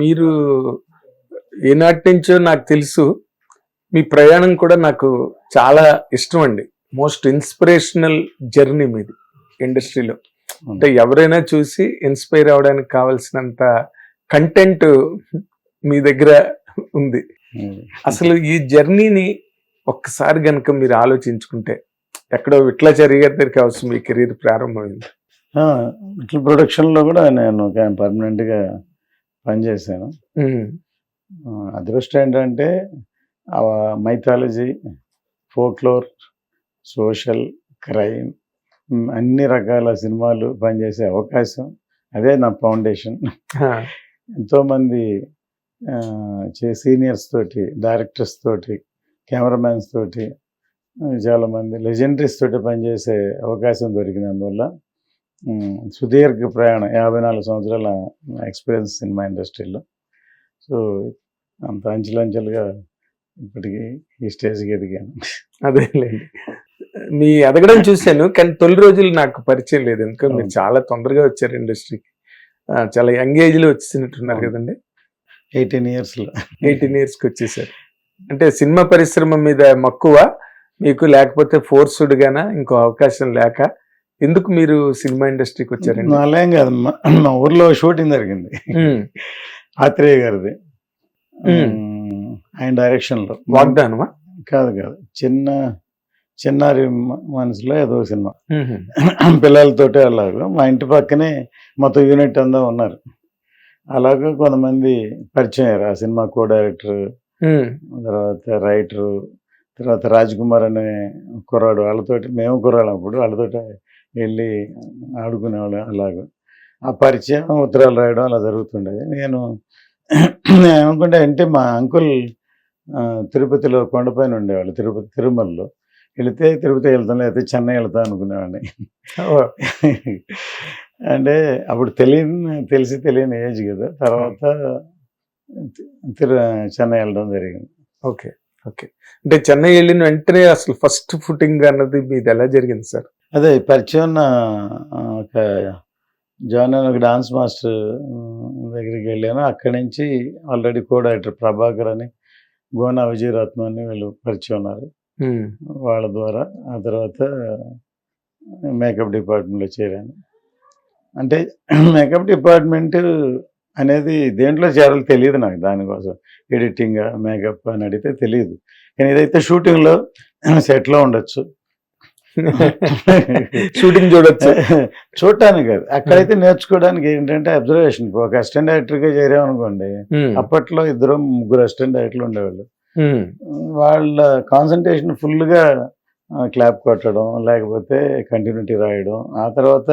మీరు ఈనాటి నుంచో నాకు తెలుసు మీ ప్రయాణం కూడా నాకు చాలా ఇష్టం అండి. మోస్ట్ ఇన్స్పిరేషనల్ జర్నీ మీది ఇండస్ట్రీలో. అంటే ఎవరైనా చూసి ఇన్స్పైర్ అవడానికి కావాల్సినంత కంటెంట్ మీ దగ్గర ఉంది. అసలు ఈ జర్నీని ఒక్కసారి గనక మీరు ఆలోచించుకుంటే ఎక్కడో విట్లాచారి గారి దగ్గరికి అవసరం మీ కెరీర్ ప్రారంభమైంది. ఇట్లా ప్రొడక్షన్లో కూడా నేను పర్మనెంట్గా పనిచేశాను అదృష్టం ఏంటంటే మైథాలజీ ఫోక్లోర్ సోషల్ క్రైమ్ అన్ని రకాల సినిమాలు పనిచేసే అవకాశం. అదే నా ఫౌండేషన్. ఎంతోమంది సీనియర్స్ తోటి డైరెక్టర్స్ తోటి కెమెరామ్యాన్స్ తోటి చాలామంది లెజెండరీస్ తోటి పనిచేసే అవకాశం దొరికినందువల్ల సుదీర్ఘ ప్రయాణం యాభై నాలుగు సంవత్సరాల ఎక్స్పీరియన్స్ సినిమా ఇండస్ట్రీలో. సో అంత అంచెలంచెలుగా ఇప్పటికి ఈ స్టేజ్కి ఎదిగాను. అదేలేండి మీ ఎదగడం చూశాను కానీ తొలి రోజులు నాకు పరిచయం లేదు. ఎందుకంటే మీరు. చాలా తొందరగా వచ్చారు ఇండస్ట్రీకి. చాలా యంగ్ ఏజ్లో వచ్చినట్టున్నారు అవును. కదండి. ఎయిటీన్ ఇయర్స్లో. ఎయిటీన్ ఇయర్స్కి వచ్చేసారు. అంటే సినిమా పరిశ్రమ మీద మక్కువ మీకు లేకపోతే ఫోర్స్డ్ గానా ఇంకో అవకాశం లేక ఎందుకు మీరు సినిమా ఇండస్ట్రీకి వచ్చారండి? నాలేం కాదు. మా- మా ఊర్లో షూటింగ్ జరిగింది. ఆత్రేయ గారిది. ఆయన డైరెక్షన్లో. వాగ్దానమా? కాదు కాదు. చిన్న చిన్నారి మనసులో ఏదో సినిమా. ఉహు, పిల్లలతోటి అలాగా. మా ఇంటి పక్కనే మొత్తం యూనిట్ అంతా ఉన్నారు. అలాగా కొంతమంది పరిచయం అయ్యారు. ఆ సినిమా కో డైరెక్టర్ తర్వాత రైటరు తర్వాత రాజ్ కుమార్ అనే కుర్రాడు. వాళ్ళతోటి మేము కుర్రాడు అప్పుడు. వాళ్ళతోటి వెళ్ళి ఆడుకునేవాళ్ళం అలాగా. ఆ పరిచయం ఉత్తరాలు రాయడం అలా జరుగుతుండేది. నేను అనుకుంటే అంటే మా అంకుల్ తిరుపతిలో కొండపైన ఉండేవాళ్ళు తిరుపతి తిరుమలలో. వెళితే తిరుపతి వెళ్తాను లేకపోతే చెన్నై వెళ్తా అనుకునేవాడిని. అంటే అప్పుడు తెలియని తెలిసి తెలియని ఏజ్ కదా. తర్వాత తిరు చెన్నై వెళ్ళడం జరిగింది. Okay okay. అంటే చెన్నై వెళ్ళిన వెంటనే అసలు ఫస్ట్ ఫుటింగ్ అన్నది మీది ఎలా జరిగింది సార్? అదే పరిచయం ఉన్న ఒక జాన్ అని ఒక డాన్స్ మాస్టర్ దగ్గరికి వెళ్ళాను. అక్కడి నుంచి ఆల్రెడీ కో డైరెక్టర్ ప్రభాకర్ అని గోనా విజయరత్నం అని వీళ్ళు పరిచయం ఉన్నారు. వాళ్ళ ద్వారా. ఆ తర్వాత మేకప్ డిపార్ట్మెంట్లో చేరాను. అంటే మేకప్ డిపార్ట్మెంట్ అనేది దేంట్లో చేరాలో తెలియదు నాకు దానికోసం. ఎడిటింగ్ మేకప్ అని అడిగితే తెలియదు. కానీ ఏదైతే షూటింగ్లో సెట్లో ఉండొచ్చు. షూటింగ్ చూడొచ్చు. చూడటానికి కాదు. అక్కడైతే నేర్చుకోవడానికి ఏంటంటే అబ్జర్వేషన్ ఒక అసిస్టెంట్ డైరెక్టర్గా చేరామనుకోండి ఉమ్, అప్పట్లో ఇద్దరు ముగ్గురు అసిస్టెంట్ డైరెక్టర్లు ఉండేవాళ్ళు. ఉమ్, వాళ్ళ కాన్సన్ట్రేషన్ ఫుల్గా క్లాప్ కొట్టడం లేకపోతే కంటిన్యూటీ రాయడం. ఆ తర్వాత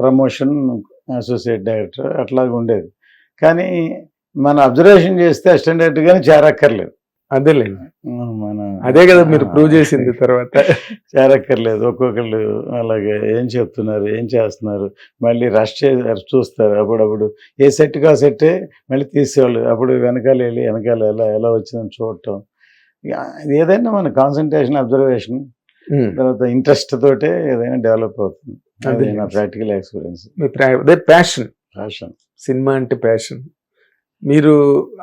ప్రమోషన్ అసోసియేట్ డైరెక్టర్ అట్లాగా ఉండేది. కానీ మన అబ్జర్వేషన్ చేస్తే అసిస్టెంట్ డైరెక్టర్గానే చేరక్కర్లేదు. అదేలేండి. మన అదే కదా మీరు ప్రూవ్ చేసింది తర్వాత. చేరక్కర్లేదు ఒక్కొక్కళ్ళు అలాగే ఏం చెప్తున్నారు ఏం చేస్తున్నారు మళ్ళీ రష్ చే చూస్తారు. అప్పుడప్పుడు ఏ సెట్కి ఆ సెట్టే మళ్ళీ తీసేవాళ్ళు. అప్పుడు వెనకాల వెళ్ళి వెనకాల ఎలా ఎలా వచ్చిందని చూడటం. ఏదైనా మన కాన్సన్ట్రేషన్ అబ్జర్వేషన్ తర్వాత ఇంట్రెస్ట్ తోటే ఏదైనా డెవలప్ అవుతుంది. అది. నా ప్రాక్టికల్ ఎక్స్పీరియన్స్ అదే ప్యాషన్ ఫ్యాషన్ సినిమా అంటే ప్యాషన్ మీరు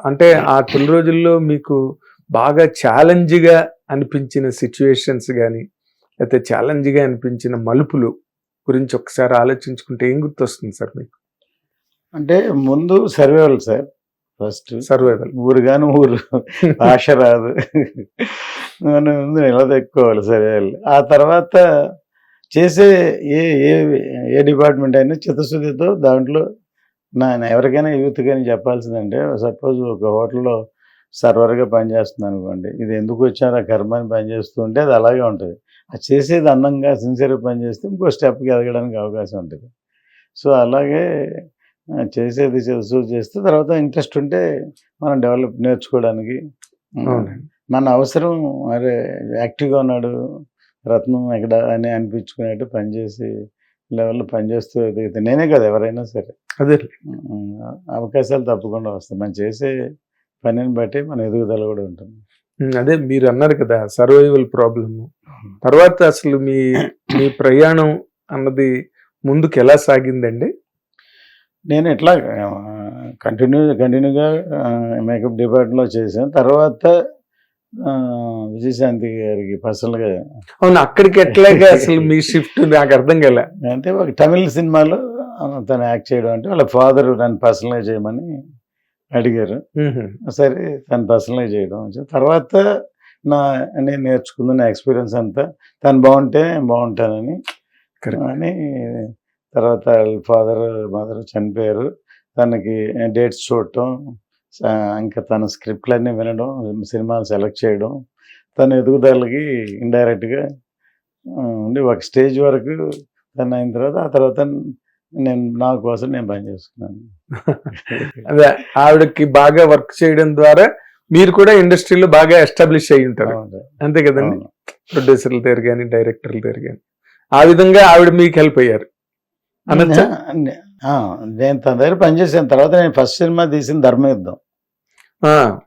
అంటే ఆ తొలి రోజుల్లో మీకు బాగా ఛాలెంజ్గా అనిపించిన సిచ్యువేషన్స్ కానీ లేకపోతే ఛాలెంజ్గా అనిపించిన మలుపులు గురించి ఒకసారి ఆలోచించుకుంటే ఏం గుర్తొస్తుంది సార్ మీకు? అంటే ముందు సర్వేవల్ సార్ ఫస్ట్ సర్వైవల్ ఊరు కానీ ఊరు భాష రాదు. ముందు నిలదెక్కుకోవాలి సరే ఆ తర్వాత చేసే ఏ ఏ ఏ డిపార్ట్మెంట్ అయినా చిత్తశుద్ధితో దాంట్లో నా ఎవరికైనా యూత్ కానీ చెప్పాల్సిందంటే సపోజ్ ఒక హోటల్లో సర్వర్గా పనిచేస్తుంది అనుకోండి. ఇది ఎందుకు వచ్చారో ఆ కర్మ అని పనిచేస్తూ ఉంటే అది అలాగే ఉంటుంది. అది చేసేది అందంగా సిన్సియర్గా పనిచేస్తే ఇంకో స్టెప్కి ఎదగడానికి అవకాశం ఉంటుంది. సో అలాగే చేసేది చేస్తూ చేస్తే తర్వాత ఇంట్రెస్ట్ ఉంటే మనం డెవలప్ నేర్చుకోవడానికి మన అవసరం అరే యాక్టివ్గా ఉన్నాడు రత్నం ఎక్కడ అని అనిపించుకునేట్టు పనిచేసి లెవెల్లో పనిచేస్తూ ఎదిగితే నేనే కదా ఎవరైనా సరే. అదే. అవకాశాలు తప్పకుండా వస్తాయి. మనం చేసే పనిని బట్టి మన ఎదుగుదల కూడా ఉంటుంది. అదే మీరు అన్నారు కదా సర్వైవల్ ప్రాబ్లమ్ తర్వాత అసలు మీ మీ ప్రయాణం అన్నది ముందుకు ఎలా సాగిందండి? నేను ఎట్లా కంటిన్యూ కంటిన్యూగా మేకప్ డిపార్ట్మెంట్లో చేశాను. తర్వాత విజయశాంతి గారికి పర్సనల్గా అవును అక్కడికి ఎట్లాగా అసలు మీ షిఫ్ట్ నాకు అర్థం కాలే. అంటే ఒక తమిళ సినిమాలో తను యాక్ట్ చేయడం అంటే వాళ్ళ ఫాదర్ నన్ను పర్సనలైజ్ చేయమని అడిగారు. సరే తను పర్సనలైజ్ చేయడం తర్వాత నా నేను నేర్చుకున్న నా ఎక్స్పీరియన్స్ అంతా. తను బాగుంటే నేను బాగుంటానని. అని తర్వాత వాళ్ళ ఫాదర్ మదర్ చనిపోయారు. తనకి డేట్స్ చూడటం ఇంకా తన స్క్రిప్ట్లన్నీ వినడం సినిమాలు సెలెక్ట్ చేయడం. తన ఎదుగుదలకి ఇండైరెక్ట్గా ఉండి ఒక స్టేజ్ వరకు తను అయిన తర్వాత ఆ తర్వాత నేను నా కోసం నేను పని చేసుకున్నాను. అదే ఆవిడకి బాగా వర్క్ చేయడం ద్వారా మీరు కూడా ఇండస్ట్రీలో బాగా ఎస్టాబ్లిష్ అయి ఉంటారు. అంతే కదండి. ప్రొడ్యూసర్ల దగ్గర కానీ డైరెక్టర్ల దగ్గర కానీ ఆ విధంగా ఆవిడ మీకు హెల్ప్ అయ్యారు. అనొచ్చా? నేను తన దగ్గర పనిచేసిన తర్వాత నేను ఫస్ట్ సినిమా తీసిన ధర్మయుద్ధం.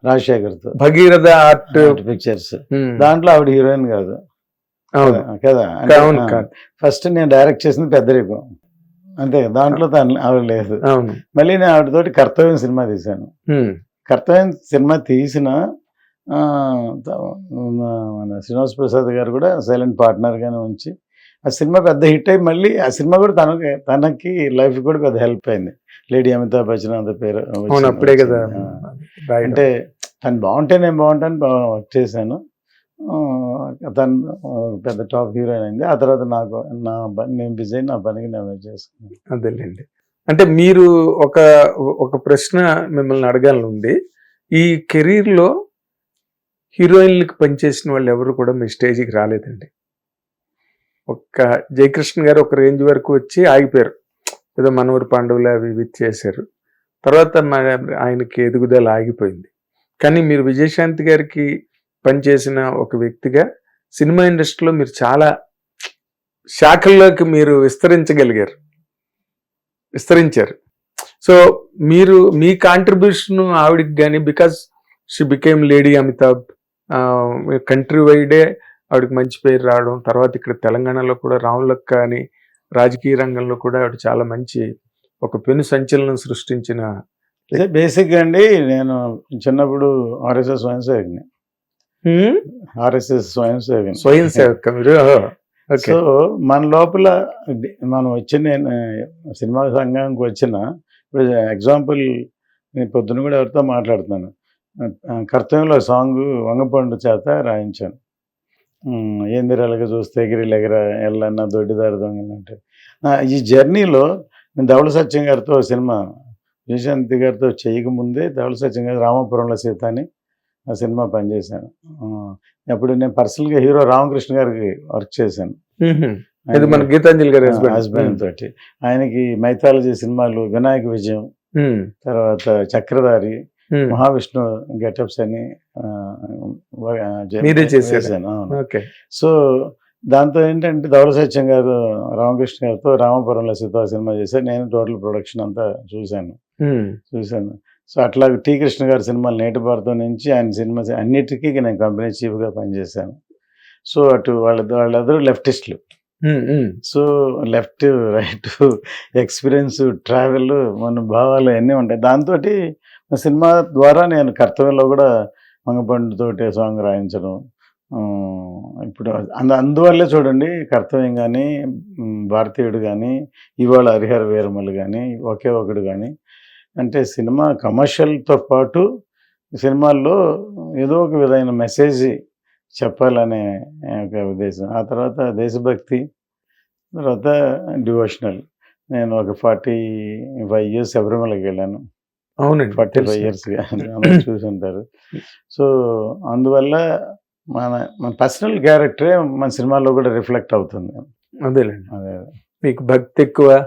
రాజశేఖర్తో. భగీరథ ఆర్ట్. పిక్చర్స్. దాంట్లో ఆవిడ హీరోయిన్ కాదు. అవును. కదా? అవును కాదు. ఫస్ట్ నేను డైరెక్ట్ చేసింది పెద్దరికం. అంతే దాంట్లో తను ఆవిడ లేదు. మళ్ళీ నేను ఆవిడతోటి కర్తవ్యం సినిమా తీశాను. కర్తవ్యం సినిమా తీసిన మన శ్రీనివాస్ ప్రసాద్ గారు కూడా సైలెంట్ పార్ట్నర్గానే ఉంచి ఆ సినిమా పెద్ద హిట్ అయ్యి మళ్ళీ ఆ సినిమా కూడా తనకి తనకి లైఫ్ కూడా పెద్ద హెల్ప్ అయింది. లేడీ అమితాబ్ బచ్చన్ అంత పేరు అప్పుడే కదా. అంటే తను బాగుంటే నేను బాగుంటాను వర్క్ చేశాను. దాని పెద్ద టాప్ హీరోయిన్ అయింది. ఆ తర్వాత నాకు నా నేను బిజీ నా పనికి నేను చేసుకున్నాను అదేలేండి. అంటే మీరు ఒక ఒక ప్రశ్న మిమ్మల్ని అడగాలని ఉంది. ఈ కెరీర్లో హీరోయిన్లకు పనిచేసిన వాళ్ళు ఎవరు కూడా మీ స్టేజ్కి రాలేదండి. ఒక్క జయకృష్ణ గారు ఒక రేంజ్ వరకు వచ్చి ఆగిపోయారు. ఏదో మనవరు పాండవులు అవి ఇవి చేశారు. తర్వాత ఆయనకి ఎదుగుదల ఆగిపోయింది. కానీ మీరు విజయశాంతి గారికి పనిచేసిన ఒక వ్యక్తిగా సినిమా ఇండస్ట్రీలో మీరు చాలా శాఖల్లోకి మీరు విస్తరించగలిగారు. విస్తరించారు. సో మీరు మీ కాంట్రిబ్యూషన్ ఆవిడకి కానీ because she became lady Amitabh country వైడే ఆవిడకి మంచి పేరు రావడం తర్వాత ఇక్కడ తెలంగాణలో కూడా రాములక్క అని రాజకీయ రంగంలో కూడా ఆవిడ చాలా మంచి ఒక పెను సంచలనం సృష్టించిన బేసిక్ అండి నేను చిన్నప్పుడు ఆర్ఎస్ఎస్ స్వయం సేవకుని ఆర్ఎస్ఎస్ స్వయం సేవకుని స్వయం సేవక మీరు సో మన లోపల మనం వచ్చిన నేను సినిమా సంఘానికి వచ్చిన ఇప్పుడు ఎగ్జాంపుల్ నేను పొద్దున కూడా ఎవరితో మాట్లాడుతున్నాను. కర్తవ్యంలో సాంగ్ వంగపండు చేత రాయించాను. ఏందిరాలుగా చూస్తే ఎగిరి ఎగర ఎల్లన్న దొడ్డిదారి దొంగలంటే నా ఈ జర్నీలో నేను ధవళ సత్యం గారితో సినిమా విజయశాంతి గారితో చేయకముందే ధవళ సత్యం గారు రామాపురంలో సీత అని ఆ సినిమా పనిచేశాను. అప్పుడు నేను పర్సనల్గా హీరో రామకృష్ణ గారికి వర్క్ చేశాను. ఇది మన గీతాంజలి గారి హస్బెండ్ తోటి. ఆయనకి మైథాలజీ సినిమాలు వినాయక విజయం తర్వాత చక్రధారి మహావిష్ణు గెటప్స్ అని సో దాంతో ఏంటంటే ధవళ సత్యం గారు రామకృష్ణ గారితో రామపురంలో సీతా సినిమా చేశారు. నేను టోటల్ ప్రొడక్షన్ అంతా చూశాను. చూశాను. సో అట్లా టీ కృష్ణ గారి సినిమాలు నేటి భారతం నుంచి ఆయన సినిమా అన్నిటికీ నేను కంపెనీ చీఫ్గా పనిచేశాను. సో అటు వాళ్ళ వాళ్ళందరూ లెఫ్టిస్టులు. So left right experience travel మన భావాలు అన్నీ ఉంటాయి. దాంతో సినిమా ద్వారా నేను కర్తవ్యంలో కూడా మంగపండుతోటి సాంగ్ రాయించడం ఇప్పుడు అందు అందువల్లే చూడండి కర్తవ్యం కానీ భారతీయుడు కానీ ఇవాళ హరిహర వీరమల్లు కానీ ఒకే ఒకడు కానీ అంటే సినిమా కమర్షియల్తో పాటు సినిమాల్లో ఏదో ఒక విధమైన మెసేజ్ చెప్పాలనే ఒక ఉద్దేశం. ఆ తర్వాత దేశభక్తి తర్వాత డివోషనల్. నేను ఒక ఫార్టీ ఫైవ్ ఇయర్స్ శబరిమలకి వెళ్ళాను. అవునండి. ఫార్టీ ఫైవ్ తెలుసు. ఇయర్స్ చూసి ఉంటారు సో అందువల్ల మన మన పర్సనల్ క్యారెక్టరే మన సినిమాలో కూడా రిఫ్లెక్ట్ అవుతుంది. అదేలేండి. అదే. మీకు భక్తి ఎక్కువ